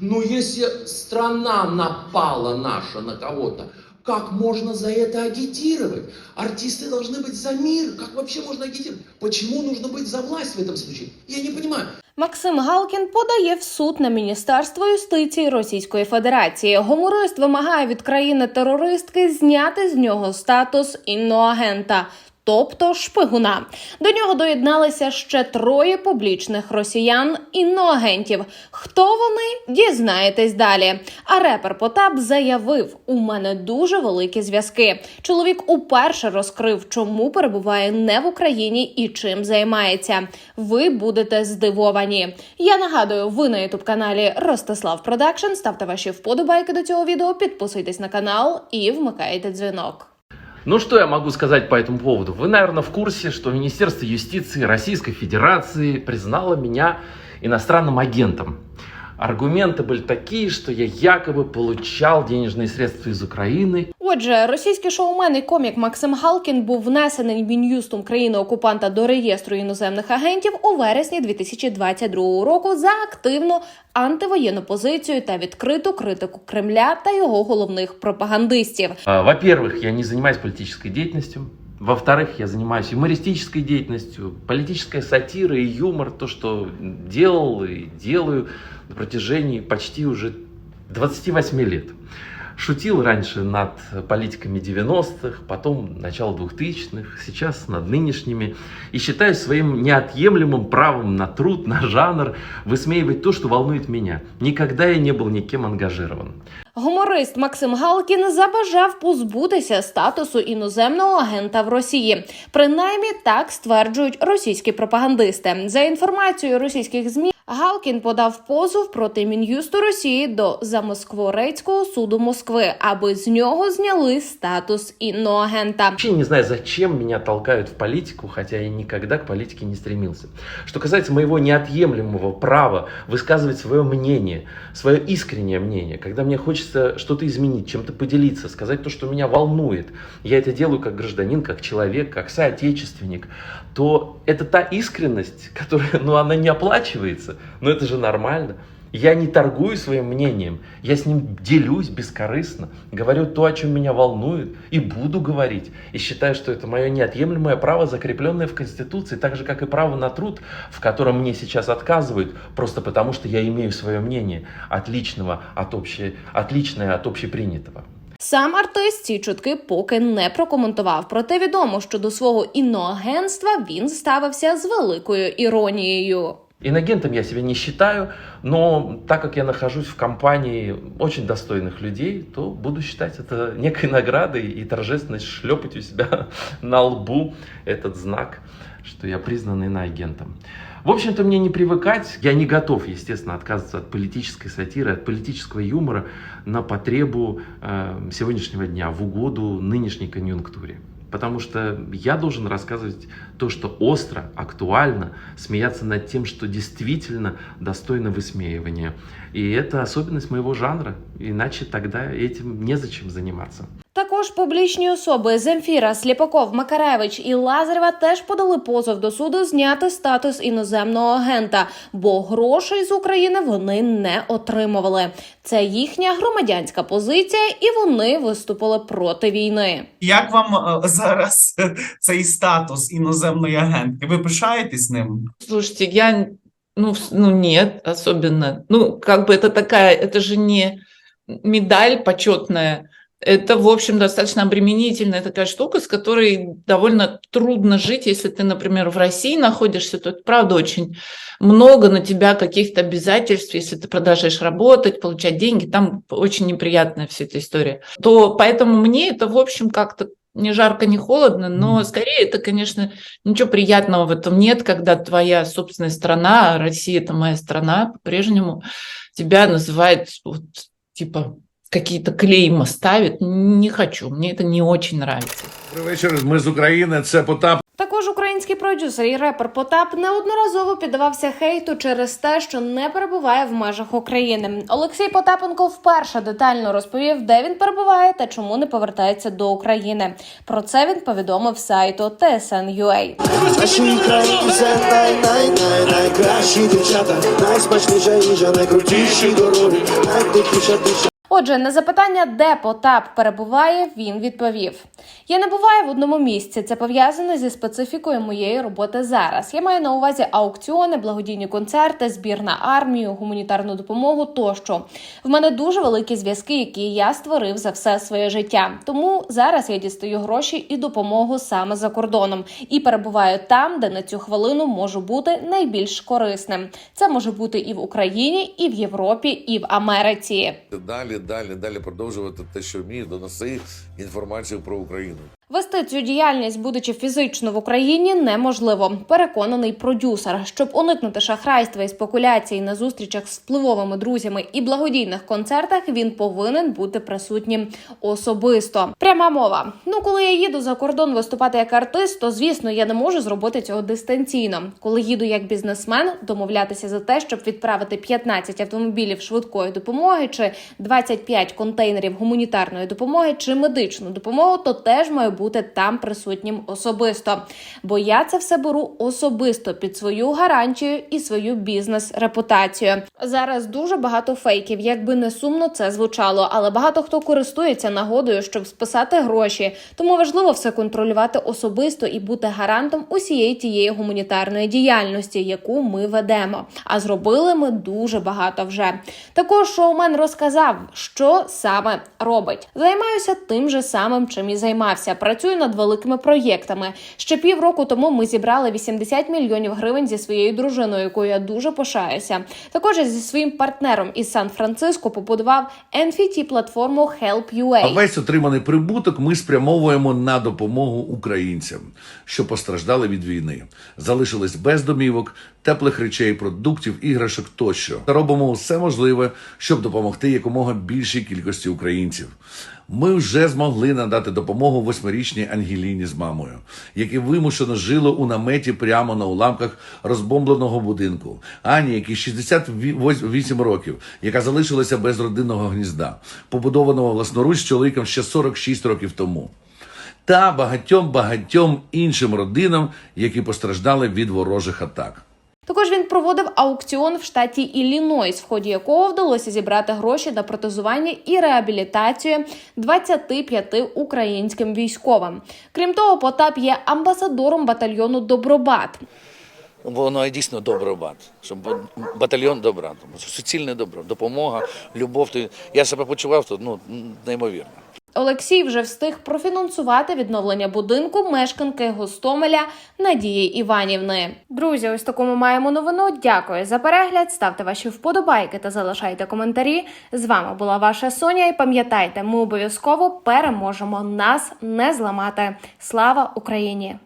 Но если страна напала наша на кого-то, как можно за это агитировать? Артисты должны быть за мир. Как вообще можно агитировать? Почему нужно быть за власть в этом случае? Я не понимаю. Максим Галкін подає в суд на Міністерство юстиції Російської Федерації. Гуморист вимагає від країни-терористки зняти з нього статус іноагента. Тобто шпигуна до нього доєдналися ще троє публічних росіян іноагентів. Хто вони дізнаєтесь далі? А репер Потап заявив: у мене дуже великі зв'язки. Чоловік уперше розкрив, чому перебуває не в Україні і чим займається. Ви будете здивовані. Я нагадую, ви на ютуб каналі Ростислав Продакшн. Ставте ваші вподобайки до цього відео, підписуйтесь на канал і вмикайте дзвінок. Ну что я могу сказать по этому поводу? Вы, наверное, в курсе, что Министерство юстиции Российской Федерации признало меня иностранным агентом. Аргументы были такие, что я якобы получал денежные средства из Украины Отже, російський шоумен і комік Максим Галкін був внесений мін'юстом країни-окупанта до реєстру іноземних агентів у вересні 2022 року за активну антивоєнну позицію та відкриту критику Кремля та його головних пропагандистів. А, Во-первых, я не занимаюсь политической деятельностью. Во-вторых, я занимаюсь юмористической деятельностью, политическая сатира и юмор, то, что делал и делаю на протяжении почти уже 28 лет. Шутил раньше над политиками 90-х, потом начало 2000-х, сейчас над нынешними. И считаю своим неотъемлемым правом на труд, на жанр высмеивать то, что волнует меня. Никогда я не был никем ангажирован. Гуморист Максим Галкін забажав позбутися статусу іноземного агента в Росії. Принаймні так стверджують російські пропагандисти. За інформацією російських змі, Галкін подав позов проти мін'юсту Росії до Замоскворецького суду Москви, аби з нього зняли статус іноагента. Вообще не знаю, зачем меня толкают в политику, хотя я никогда к политике не стремился. Что касается моего неотъемлемого права высказывать свое мнение, свое искреннее мнение, когда мне хочется что-то изменить, чем-то поделиться, сказать то, что меня волнует, я это делаю как гражданин, как человек, как соотечественник, то это та искренность, которая, ну, она не оплачивается, но это же нормально. Я не торгую своим мнением, я с ним делюсь бескорыстно, говорю то, о чем меня волнует, и буду говорить. И считаю, что это мое неотъемлемое право, закрепленное в Конституции, так же, как и право на труд, в котором мне сейчас отказывают, просто потому что я имею свое мнение, отличного от обще... отличное от общепринятого. Сам артист ці чутки поки не прокоментував. Проте відомо, що до свого іноагентства він ставився з великою іронією. Инагентом я себя не считаю, но так как я нахожусь в компании очень достойных людей, то буду считать это некой наградой и торжественность шлепать у себя на лбу этот знак, что я признан иноагентом. В общем-то, мне не привыкать. Я не готов, естественно, отказываться от политической сатиры, от политического юмора на потребу э, сегодняшнего дня, в угоду нынешней конъюнктуре. Потому что я должен рассказывать то, что остро, актуально, смеяться над тем, что действительно достойно высмеивания. И это особенность моего жанра, иначе тогда этим незачем заниматься. Також публічні особи Земфіра, Сліпаков, Макаревич і Лазарева теж подали позов до суду зняти статус іноземного агента, бо грошей з України вони не отримували. Це їхня громадянська позиція, і вони виступили проти війни. Як вам е, зараз е, цей статус іноземної агентки? Ви пишаєтесь ним? Слушайте, я, ну, вс- ну нет, особенно. Ну, как бы это такая, это же не медаль почетная. Это, в общем, достаточно обременительная такая штука, с которой довольно трудно жить, если ты, например, в России находишься, то это, правда, очень много на тебя каких-то обязательств, если ты продолжаешь работать, получать деньги, там очень неприятная вся эта история. То поэтому мне это, в общем, как-то не жарко, не холодно, но скорее это, конечно, ничего приятного в этом нет, когда твоя собственная страна, а Россия это моя страна, по-прежнему тебя называет вот, типа какие-то клейма ставит. Не хочу, мне это не очень нравится. Добрий вечір. Ми з України. Це Потап. Також український продюсер і репер Потап неодноразово піддавався хейту через те, що не перебуває в межах України. Олексій Потапенко вперше детально розповів, де він перебуває та чому не повертається до України. Про це він повідомив сайту TSN.ua. Нашій країні це най, най, най, найкращі дівчата, найсмачніша їжа, найкрутіші дороги, найтепліша душа. Отже, на запитання, де Потап перебуває, він відповів: Я не буваю в одному місці. Це пов'язано зі специфікою моєї роботи зараз. Я маю на увазі аукціони, благодійні концерти, збір на армію, гуманітарну допомогу тощо. В мене дуже великі зв'язки, які я створив за все своє життя. Тому зараз я дістаю гроші і допомогу саме за кордоном і перебуваю там, де на цю хвилину можу бути найбільш корисним. Це може бути і в Україні, і в Європі, і в Америці. далі, далі, далі продовжувати те, що вміє, доноси інформацію про Україну. Вести цю діяльність, будучи фізично в Україні, неможливо. Переконаний продюсер, щоб уникнути шахрайства і спекуляцій на зустрічах з впливовими друзями і благодійних концертах, він повинен бути присутнім особисто. Пряма мова. Ну, коли я їду за кордон виступати як артист, то звісно я не можу зробити цього дистанційно. Коли їду як бізнесмен, домовлятися за те, щоб відправити 15 автомобілів швидкої допомоги чи 25 контейнерів гуманітарної допомоги чи медичну допомогу, то теж маю бути там присутнім особисто. Бо я це все беру особисто під свою гарантію і свою бізнес-репутацію. Зараз дуже багато фейків, якби не сумно це звучало, але багато хто користується нагодою, щоб списати гроші. Тому важливо все контролювати особисто і бути гарантом усієї тієї гуманітарної діяльності, яку ми ведемо. А зробили ми дуже багато вже. Також шоумен розказав, що саме робить. Займаюся тим же самим, чим і займався. Працюю над великими проєктами. Ще півроку тому ми зібрали 80 мільйонів гривень зі своєю дружиною, якою я дуже пишаюся. Також зі своїм партнером із Сан-Франциско побудував NFT платформу А Help.ua. весь отриманий прибуток ми спрямовуємо на допомогу українцям, що постраждали від війни, залишились без домівок, теплих речей, продуктів, іграшок тощо. Та робимо все можливе, щоб допомогти якомога більшій кількості українців. Ми вже змогли надати допомогу восьмирічній Ангеліні з мамою, які вимушено жили у наметі прямо на уламках розбомбленого будинку. Ані, якій 68 років, яка залишилася без родинного гнізда, побудованого власноруч чоловіком ще 46 років тому. Та багатьом багатьом іншим родинам, які постраждали від ворожих атак. Також він проводив аукціон в штаті Іллінойс, в ході якого вдалося зібрати гроші на протезування і реабілітацію 25 українським військовим. Крім того, Потап є амбасадором батальйону Добробат. Воно і дійсно добробат, щоб батальйон добра, суцільне добро, допомога, любов. Я себе почував тут ну, неймовірно. Олексій вже встиг профінансувати відновлення будинку мешканки Гостомеля Надії Іванівни. Друзі, ось таку ми маємо новину. Дякую за перегляд. Ставте ваші вподобайки та залишайте коментарі. З вами була ваша Соня. І пам'ятайте, ми обов'язково переможемо. Нас не зламати. Слава Україні!